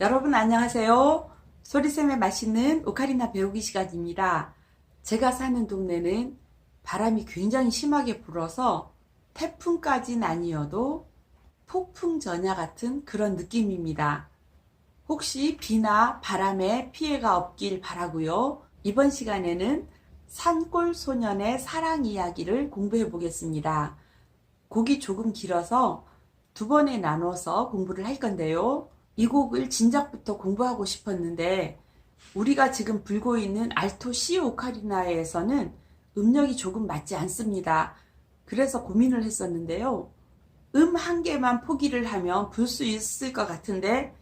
여러분 안녕하세요. 소리샘의 맛있는 오카리나 배우기 시간입니다. 제가 사는 동네는 바람이 굉장히 심하게 불어서 태풍까진 아니어도 폭풍 전야 같은 그런 느낌입니다. 혹시 비나 바람에 피해가 없길 바라고요. 이번 시간에는 산골 소년의 사랑 이야기를 공부해 보겠습니다. 곡이 조금 길어서 두 번에 나눠서 공부를 할 건데요. 이 곡을 진작부터 공부하고 싶었는데 우리가 지금 불고 있는 알토 C 오카리나에서는 음력이 조금 맞지 않습니다. 그래서 고민을 했었는데요. 음 한 개만 포기를 하면 불 수 있을 것 같은데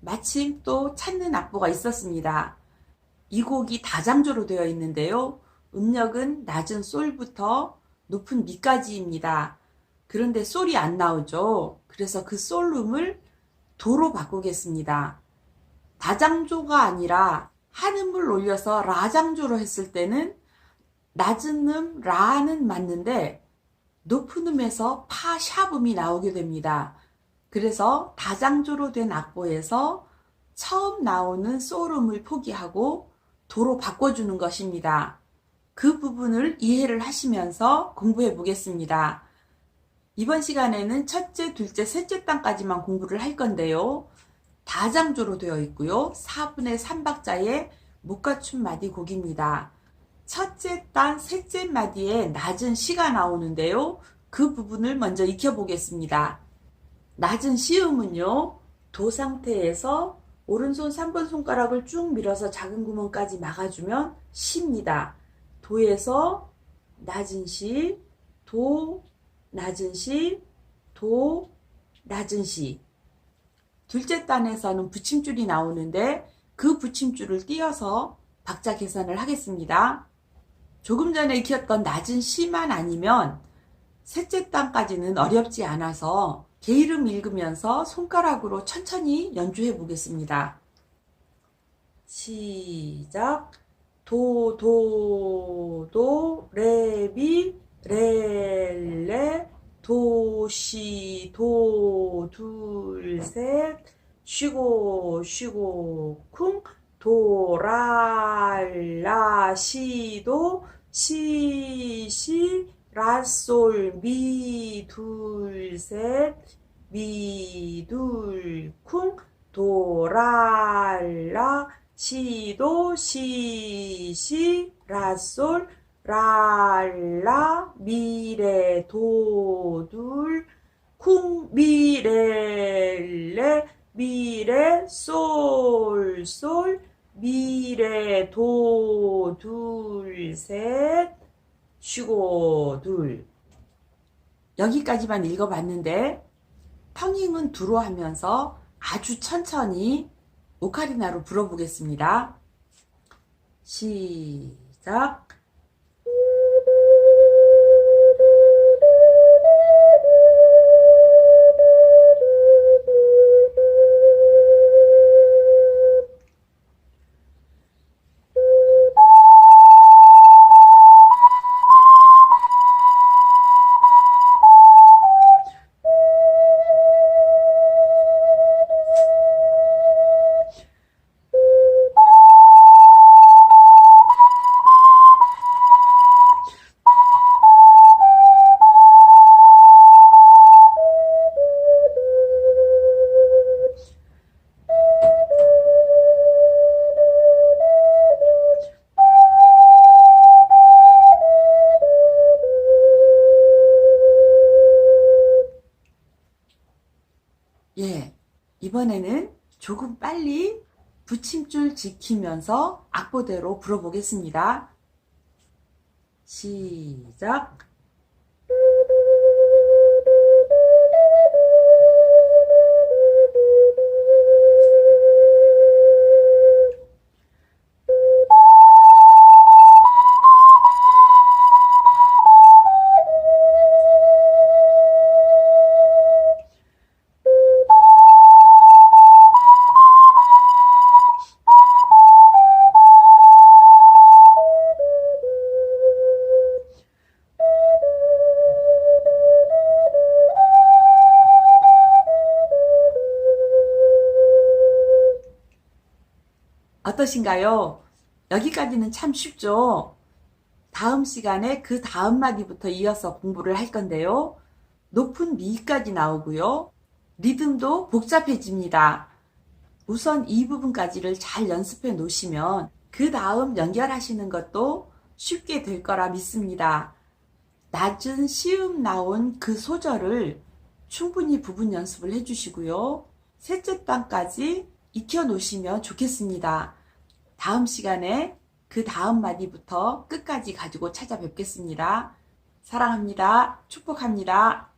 마침 또 찾는 악보가 있었습니다. 이 곡이 다장조로 되어 있는데요. 음력은 낮은 솔부터 높은 미까지입니다. 그런데 솔이 안 나오죠. 그래서 그 솔음을 도로 바꾸겠습니다. 다장조가 아니라 한 음을 올려서 라장조로 했을 때는 낮은 음 라는 맞는데 높은 음에서 파 샵 음이 나오게 됩니다. 그래서 다장조로 된 악보에서 처음 나오는 솔음을 포기하고 도로 바꿔주는 것입니다. 그 부분을 이해를 하시면서 공부해 보겠습니다. 이번 시간에는 첫째, 둘째, 셋째 단까지만 공부를 할 건데요. 다장조로 되어 있고요. 4분의 3박자의 목가춤 마디 곡입니다. 첫째 단, 셋째 마디에 낮은 시가 나오는데요. 그 부분을 먼저 익혀보겠습니다. 낮은 시음은요, 도 상태에서 오른손 3번 손가락을 쭉 밀어서 작은 구멍까지 막아주면 시입니다. 도에서 낮은 시, 도, 낮은 시, 도, 낮은 시. 둘째 단에서는 붙임줄이 나오는데 그 붙임줄을 띄어서 박자 계산을 하겠습니다. 조금 전에 익혔던 낮은 시만 아니면 셋째 단까지는 어렵지 않아서 게이름 읽으면서 손가락으로 천천히 연주해 보겠습니다. 시작. 도, 도, 도, 레, 미, 레, 레, 도, 시, 도, 둘, 셋, 쉬고, 쉬고, 쿵, 도, 라, 라, 시, 도, 시, 시, 라, 솔, 미, 둘, 셋, 미, 둘, 쿵, 도, 라, 라, 시, 도, 시, 시, 라, 솔, 라, 라, 미, 레, 도, 둘, 쿵, 미, 레, 레, 미, 레, 솔, 솔, 미, 레, 도, 둘, 셋, 쉬고, 둘. 여기까지만 읽어봤는데, 텅잉은 두로 하면서 아주 천천히 오카리나로 불어보겠습니다. 시작. 이번에는 조금 빨리 붙임줄 지키면서 악보대로 불어보겠습니다. 시작. 어떠신가요? 여기까지는 참 쉽죠? 다음 시간에 그 다음 마디부터 이어서 공부를 할 건데요. 높은 미까지 나오고요. 리듬도 복잡해집니다. 우선 이 부분까지를 잘 연습해 놓으시면 그 다음 연결하시는 것도 쉽게 될 거라 믿습니다. 낮은 시음 나온 그 소절을 충분히 부분 연습을 해주시고요. 셋째 단까지 익혀 놓으시면 좋겠습니다. 다음 시간에 그 다음 마디부터 끝까지 가지고 찾아뵙겠습니다. 사랑합니다. 축복합니다.